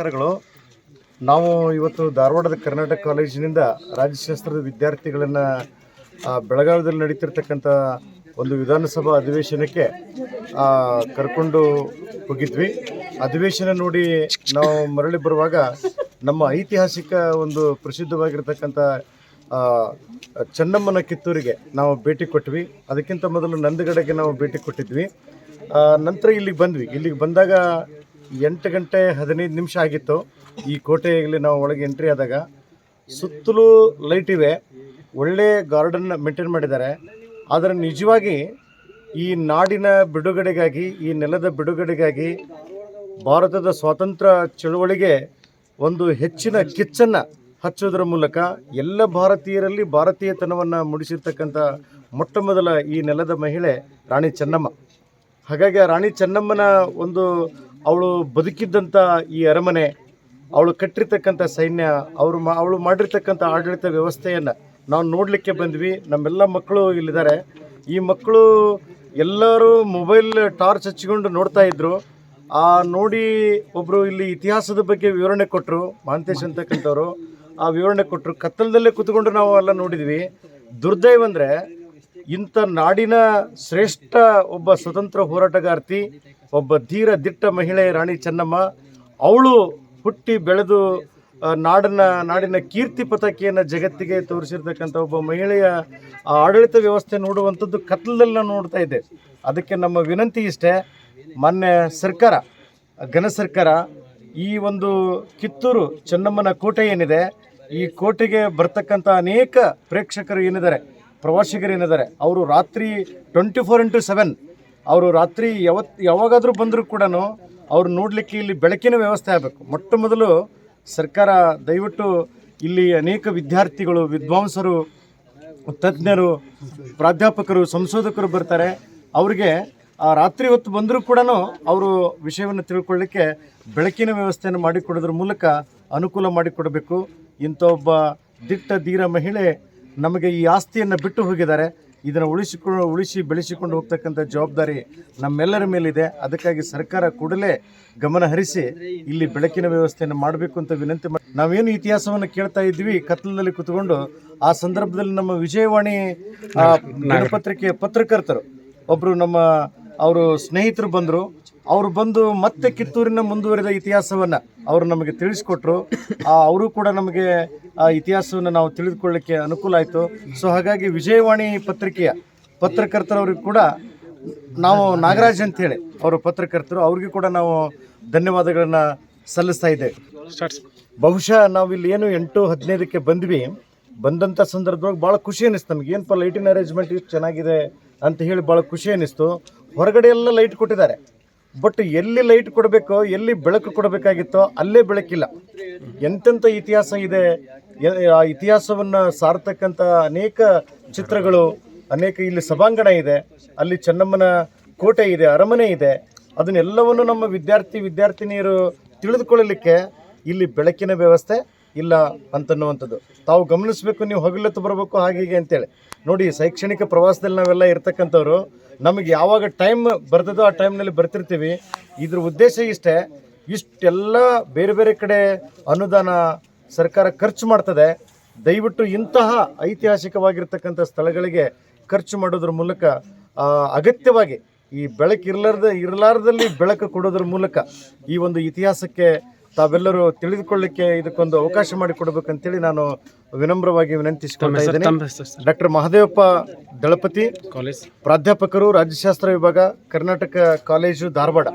ನಮಸ್ಕಾರಗಳು ನಾವು ಇವತ್ತು ಧಾರವಾಡದ ಕರ್ನಾಟಕ ಕಾಲೇಜಿನಿಂದ ರಾಜ್ಯಶಾಸ್ತ್ರದ ವಿದ್ಯಾರ್ಥಿಗಳನ್ನು ಬೆಳಗಾವಿಯಲ್ಲಿ ನಡೀತಿರ್ತಕ್ಕಂಥ ಒಂದು ವಿಧಾನಸಭಾ ಅಧಿವೇಶನಕ್ಕೆ ಕರ್ಕೊಂಡು ಹೋಗಿದ್ವಿ. ಅಧಿವೇಶನ ನೋಡಿ ನಾವು ಮರಳಿ ಬರುವಾಗ ನಮ್ಮ ಐತಿಹಾಸಿಕ ಒಂದು ಪ್ರಸಿದ್ಧವಾಗಿರ್ತಕ್ಕಂಥ ಚೆನ್ನಮ್ಮನ ಕಿತ್ತೂರಿಗೆ ನಾವು ಭೇಟಿ ಕೊಟ್ವಿ. ಅದಕ್ಕಿಂತ ಮೊದಲು ನಂದಗಡೆಗೆ ನಾವು ಭೇಟಿ ಕೊಟ್ಟಿದ್ವಿ. ನಂತರ ಇಲ್ಲಿಗೆ ಬಂದ್ವಿ. ಇಲ್ಲಿಗೆ ಬಂದಾಗ ಎಂಟು ಗಂಟೆ ಹದಿನೈದು ನಿಮಿಷ ಆಗಿತ್ತು. ಈ ಕೋಟೆಯಲ್ಲಿ ನಾವು ಒಳಗೆ ಎಂಟ್ರಿ ಆದಾಗ ಸುತ್ತಲೂ ಲೈಟ್ ಇವೆ. ಒಳ್ಳೆ ಗಾರ್ಡನ್ ಮೇಂಟೈನ್ ಮಾಡಿದ್ದಾರೆ. ಆದರೆ ನಿಜವಾಗಿ ಈ ನಾಡಿನ ಬಿಡುಗಡೆಗಾಗಿ, ಈ ನೆಲದ ಬಿಡುಗಡೆಗಾಗಿ ಭಾರತದ ಸ್ವಾತಂತ್ರ್ಯ ಚಳುವಳಿಗೆ ಒಂದು ಹೆಚ್ಚಿನ ಕಿಚ್ಚನ್ನು ಹಚ್ಚೋದ್ರ ಮೂಲಕ ಎಲ್ಲ ಭಾರತೀಯರಲ್ಲಿ ಭಾರತೀಯತನವನ್ನು ಮೂಡಿಸಿರ್ತಕ್ಕಂಥ ಮೊಟ್ಟ ಮೊದಲ ಈ ನೆಲದ ಮಹಿಳೆ ರಾಣಿ ಚೆನ್ನಮ್ಮ. ಹಾಗಾಗಿ ರಾಣಿ ಚೆನ್ನಮ್ಮನ ಒಂದು ಅವಳು ಬದುಕಿದ್ದಂಥ ಈ ಅರಮನೆ, ಅವಳು ಕಟ್ಟಿರ್ತಕ್ಕಂಥ ಸೈನ್ಯ, ಅವರು ಮಾ, ಅವಳು ಮಾಡಿರ್ತಕ್ಕಂಥ ಆಡಳಿತ ವ್ಯವಸ್ಥೆಯನ್ನು ನಾವು ನೋಡಲಿಕ್ಕೆ ಬಂದ್ವಿ. ನಮ್ಮೆಲ್ಲ ಮಕ್ಕಳು ಇಲ್ಲಿದ್ದಾರೆ. ಈ ಮಕ್ಕಳು ಎಲ್ಲರೂ ಮೊಬೈಲ್ ಟಾರ್ಚ್ ಹಚ್ಚಿಕೊಂಡು ನೋಡ್ತಾ ಇದ್ರು. ಆ ನೋಡಿ ಒಬ್ಬರು ಇಲ್ಲಿ ಇತಿಹಾಸದ ಬಗ್ಗೆ ವಿವರಣೆ ಕೊಟ್ಟರು ಮಹಾಂತೇಶ್ ಅಂತಕ್ಕಂಥವ್ರು. ಆ ವಿವರಣೆ ಕೊಟ್ಟರು ಕತ್ತಲದಲ್ಲೇ ಕೂತ್ಕೊಂಡು ನಾವು ಎಲ್ಲ ನೋಡಿದ್ವಿ. ದುರ್ದೈವ ಅಂದರೆ ಇಂಥ ನಾಡಿನ ಶ್ರೇಷ್ಠ ಒಬ್ಬ ಸ್ವತಂತ್ರ ಹೋರಾಟಗಾರ್ತಿ, ಒಬ್ಬ ಧೀರ ದಿಟ್ಟ ಮಹಿಳೆ ರಾಣಿ ಚೆನ್ನಮ್ಮ, ಅವಳು ಹುಟ್ಟಿ ಬೆಳೆದು ನಾಡನ್ನ, ನಾಡಿನ ಕೀರ್ತಿ ಪತಾಕೆಯನ್ನು ಜಗತ್ತಿಗೆ ತೋರಿಸಿರ್ತಕ್ಕಂಥ ಒಬ್ಬ ಮಹಿಳೆಯ ಆಡಳಿತ ವ್ಯವಸ್ಥೆ ನೋಡುವಂಥದ್ದು ಕತ್ಲದಲ್ಲಿ ನಾವು ನೋಡ್ತಾ ಇದ್ದೆ. ಅದಕ್ಕೆ ನಮ್ಮ ವಿನಂತಿ ಇಷ್ಟೇ ಮೊನ್ನೆ ಸರ್ಕಾರ, ಘನ ಸರ್ಕಾರ, ಈ ಒಂದು ಕಿತ್ತೂರು ಚೆನ್ನಮ್ಮನ ಕೋಟೆ ಏನಿದೆ, ಈ ಕೋಟೆಗೆ ಬರ್ತಕ್ಕಂಥ ಅನೇಕ ಪ್ರೇಕ್ಷಕರು ಏನಿದ್ದಾರೆ ಪ್ರವಾಸಿಗರು ಏನಿದ್ದಾರೆ, ಅವರು ರಾತ್ರಿ ಟ್ವೆಂಟಿ ಫೋರ್ ಇಂಟು ಸೆವೆನ್ ಅವರು ರಾತ್ರಿ ಯಾವತ್, ಯಾವಾಗಾದರೂ ಬಂದರೂ ಕೂಡ ಅವ್ರು ನೋಡಲಿಕ್ಕೆ ಇಲ್ಲಿ ಬೆಳಕಿನ ವ್ಯವಸ್ಥೆ ಆಗಬೇಕು. ಮೊಟ್ಟ ಮೊದಲು ಸರ್ಕಾರ ದಯವಿಟ್ಟು ಇಲ್ಲಿ ಅನೇಕ ವಿದ್ಯಾರ್ಥಿಗಳು, ವಿದ್ವಾಂಸರು, ತಜ್ಞರು, ಪ್ರಾಧ್ಯಾಪಕರು, ಸಂಶೋಧಕರು ಬರ್ತಾರೆ. ಅವರಿಗೆ ಆ ರಾತ್ರಿ ಹೊತ್ತು ಬಂದರೂ ಕೂಡ ಅವರು ವಿಷಯವನ್ನು ತಿಳ್ಕೊಳ್ಳಿಕ್ಕೆ ಬೆಳಕಿನ ವ್ಯವಸ್ಥೆಯನ್ನು ಮಾಡಿಕೊಡೋದ್ರ ಮೂಲಕ ಅನುಕೂಲ ಮಾಡಿಕೊಡಬೇಕು. ಇಂಥ ಒಬ್ಬ ದಿಟ್ಟ, ಧೀರ ಮಹಿಳೆ ನಮಗೆ ಈ ಆಸ್ತಿಯನ್ನು ಬಿಟ್ಟು ಹೋಗಿದ್ದಾರೆ. ಇದನ್ನು ಉಳಿಸಿಕೊಂಡು ಉಳಿಸಿ ಬೆಳೆಸಿಕೊಂಡು ಹೋಗ್ತಕ್ಕಂಥ ಜವಾಬ್ದಾರಿ ನಮ್ಮೆಲ್ಲರ ಮೇಲಿದೆ. ಅದಕ್ಕಾಗಿ ಸರ್ಕಾರ ಕೂಡಲೇ ಗಮನ ಹರಿಸಿ ಇಲ್ಲಿ ಬೆಳಕಿನ ವ್ಯವಸ್ಥೆಯನ್ನು ಮಾಡಬೇಕು ಅಂತ ವಿನಂತಿ ಮಾಡಿ ನಾವೇನು ಇತಿಹಾಸವನ್ನು ಕೇಳ್ತಾ ಇದ್ವಿ ಕತ್ಲಲ್ಲಿ ಕುತ್ಕೊಂಡು ಆ ಸಂದರ್ಭದಲ್ಲಿ ನಮ್ಮ ವಿಜಯವಾಣಿ ಪತ್ರಿಕೆಯ ಪತ್ರಕರ್ತರು ಒಬ್ಬರು ನಮ್ಮ ಅವರು ಸ್ನೇಹಿತರು ಬಂದರು. ಅವರು ಬಂದು ಮತ್ತೆ ಕಿತ್ತೂರಿನ ಮುಂದುವರಿದ ಇತಿಹಾಸವನ್ನು ಅವರು ನಮಗೆ ತಿಳಿಸ್ಕೊಟ್ರು. ಆ, ಅವರು ಕೂಡ ನಮಗೆ ಆ ಇತಿಹಾಸವನ್ನು ನಾವು ತಿಳಿದುಕೊಳ್ಳಿಕ್ಕೆ ಅನುಕೂಲ ಆಯಿತು. ಸೊ ಹಾಗಾಗಿ ವಿಜಯವಾಣಿ ಪತ್ರಿಕೆಯ ಪತ್ರಕರ್ತರವ್ರಿಗೆ ಕೂಡ ನಾವು ನಾಗರಾಜ್ ಅಂತೇಳಿ ಅವರು ಪತ್ರಕರ್ತರು ಅವ್ರಿಗೆ ಕೂಡ ನಾವು ಧನ್ಯವಾದಗಳನ್ನು ಸಲ್ಲಿಸ್ತಾ ಇದ್ದೇವೆ. ಬಹುಶಃ ನಾವು ಇಲ್ಲಿ ಏನು ಎಂಟು ಹದಿನೈದಕ್ಕೆ ಬಂದ್ವಿ. ಬಂದಂಥ ಸಂದರ್ಭದೊಳಗೆ ಭಾಳ ಖುಷಿ ಅನ್ನಿಸ್ತು ನಮಗೆ. ಏನಪ್ಪ ಲೈಟಿನ ಅರೇಂಜ್ಮೆಂಟ್ ಇಷ್ಟು ಚೆನ್ನಾಗಿದೆ ಅಂತ ಹೇಳಿ ಭಾಳ ಖುಷಿ ಅನ್ನಿಸ್ತು ಹೊರಗಡೆ ಎಲ್ಲ ಲೈಟ್ ಕೊಟ್ಟಿದ್ದಾರೆ. ಬಟ್ ಎಲ್ಲಿ ಲೈಟ್ ಕೊಡಬೇಕೋ, ಎಲ್ಲಿ ಬೆಳಕು ಕೊಡಬೇಕಾಗಿತ್ತೋ, ಅಲ್ಲೇ ಬೆಳಕಿಲ್ಲ. ಎಂತೆಂಥ ಇತಿಹಾಸ ಇದೆ. ಆ ಇತಿಹಾಸವನ್ನು ಸಾರ್ತಕ್ಕಂಥ ಅನೇಕ ಚಿತ್ರಗಳು, ಅನೇಕ ಇಲ್ಲಿ ಸಭಾಂಗಣ ಇದೆ. ಅಲ್ಲಿ ಚೆನ್ನಮ್ಮನ ಕೋಟೆ ಇದೆ, ಅರಮನೆ ಇದೆ. ಅದನ್ನೆಲ್ಲವನ್ನು ನಮ್ಮ ವಿದ್ಯಾರ್ಥಿ, ವಿದ್ಯಾರ್ಥಿನಿಯರು ತಿಳಿದುಕೊಳ್ಳಲಿಕ್ಕೆ ಇಲ್ಲಿ ಬೆಳಕಿನ ವ್ಯವಸ್ಥೆ ಇಲ್ಲ ಅಂತನ್ನುವಂಥದ್ದು. ತಾವು ಗಮನಿಸಬೇಕು, ನೀವು ಹಗಲತ್ತು ಬರಬೇಕು ಹಾಗೆ ಹೀಗೆ ಅಂತೇಳಿ. ನೋಡಿ, ಶೈಕ್ಷಣಿಕ ಪ್ರವಾಸದಲ್ಲಿ ನಾವೆಲ್ಲ ಇರ್ತಕ್ಕಂಥವ್ರು, ನಮಗೆ ಯಾವಾಗ ಟೈಮ್ ಬರ್ತದೋ ಆ ಟೈಮ್ನಲ್ಲಿ ಬರ್ತಿರ್ತೀವಿ. ಇದ್ರ ಉದ್ದೇಶ ಇಷ್ಟೇ, ಇಷ್ಟೆಲ್ಲ ಬೇರೆ ಬೇರೆ ಕಡೆ ಅನುದಾನ ಸರ್ಕಾರ ಖರ್ಚು ಮಾಡ್ತದೆ. ದಯವಿಟ್ಟು ಇಂತಹ ಐತಿಹಾಸಿಕವಾಗಿರ್ತಕ್ಕಂಥ ಸ್ಥಳಗಳಿಗೆ ಖರ್ಚು ಮಾಡೋದ್ರ ಮೂಲಕ ಅಗತ್ಯವಾಗಿ ಈ ಬೆಳಕು ಇರಲಾರ್ದ, ಇರಲಾರ್ದಲ್ಲಿ ಬೆಳಕು ಕೊಡೋದ್ರ ಮೂಲಕ ಈ ಒಂದು ಇತಿಹಾಸಕ್ಕೆ ತಾವೆಲ್ಲರೂ ತಿಳಿದುಕೊಳ್ಳಿಕ್ಕೆ ಇದಕ್ಕೊಂದು ಅವಕಾಶ ಮಾಡಿಕೊಡ್ಬೇಕಂತೇಳಿ ನಾನು ವಿನಮ್ರವಾಗಿ ವಿನಂತಿಸಿಕೊಳ್ತಾ ಇದ್ದೇನೆ. Doctor Mahadevappa Dalapathi college. ಪ್ರಾಧ್ಯಾಪಕರು ರಾಜ್ಯಶಾಸ್ತ್ರ ವಿಭಾಗ ಕರ್ನಾಟಕ ಕಾಲೇಜು ಧಾರವಾಡ.